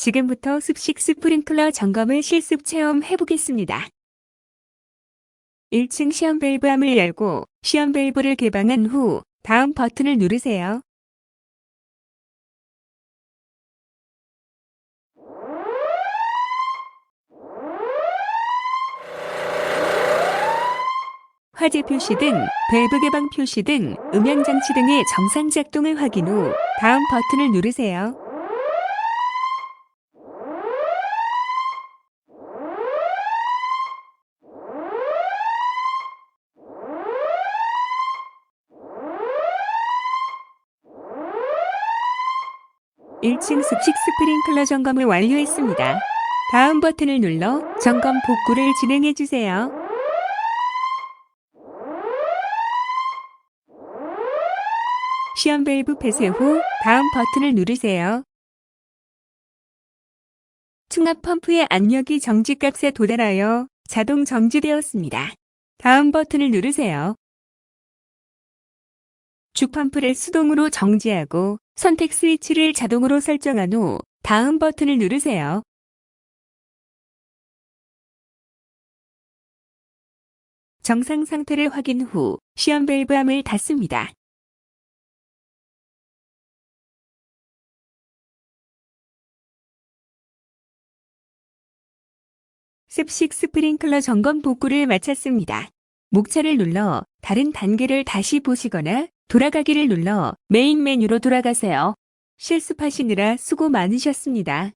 지금부터 습식 스프링클러 점검을 실습 체험해 보겠습니다. 1층 시험 밸브함을 열고 시험 밸브를 개방한 후 다음 버튼을 누르세요. 화재 표시 등 밸브 개방 표시 등 음향 장치 등의 정상 작동을 확인 후 다음 버튼을 누르세요. 일층 습식 스프링클러 점검을 완료했습니다. 다음 버튼을 눌러 점검 복구를 진행해 주세요. 시험 밸브 폐쇄 후 다음 버튼을 누르세요. 충압 펌프의 압력이 정지값에 도달하여 자동 정지되었습니다. 다음 버튼을 누르세요. 주펌프를 수동으로 정지하고 선택 스위치를 자동으로 설정한 후 다음 버튼을 누르세요. 정상 상태를 확인 후 시험 밸브함을 닫습니다. 습식 스프링클러 점검 복구를 마쳤습니다. 목차를 눌러 다른 단계를 다시 보시거나 돌아가기를 눌러 메인 메뉴로 돌아가세요. 실습하시느라 수고 많으셨습니다.